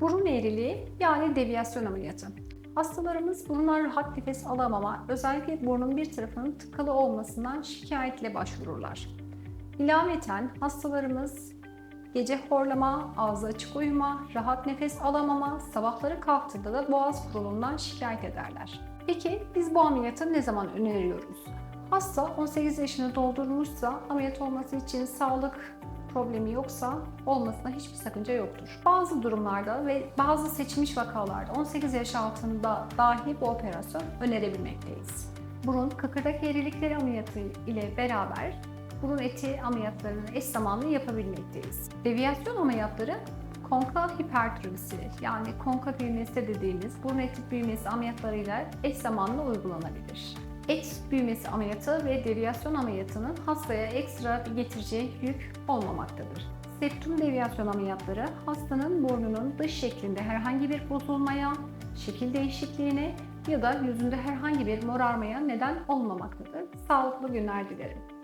Burun eğriliği yani deviyasyon ameliyatı. Hastalarımız burundan rahat nefes alamama, özellikle burnun bir tarafının tıkalı olmasından şikayetle başvururlar. İlaveten hastalarımız gece horlama, ağzı açık uyuma, rahat nefes alamama, sabahları kalktığında da boğaz kuruluğundan şikayet ederler. Peki biz bu ameliyatı ne zaman öneriyoruz? Hasta 18 yaşını doldurmuşsa ameliyat olması için sağlık problemi yoksa olmasına hiçbir sakınca yoktur. Bazı durumlarda ve bazı seçilmiş vakalarda 18 yaş altında dahi bu operasyon önerebilmekteyiz. Burun kıkırdak eğrilikleri ameliyatı ile beraber burun eti ameliyatlarını eş zamanlı yapabilmekteyiz. Deviyasyon ameliyatları konkav hipertrofisi yani konkav büyümesi dediğimiz burun eti büyümesi ameliyatlarıyla eş zamanlı uygulanabilir. Et büyümesi ameliyatı ve deviyasyon ameliyatının hastaya ekstra getireceği yük olmamaktadır. Septum deviyasyon ameliyatları hastanın burnunun dış şeklinde herhangi bir bozulmaya, şekil değişikliğine ya da yüzünde herhangi bir morarmaya neden olmamaktadır. Sağlıklı günler dilerim.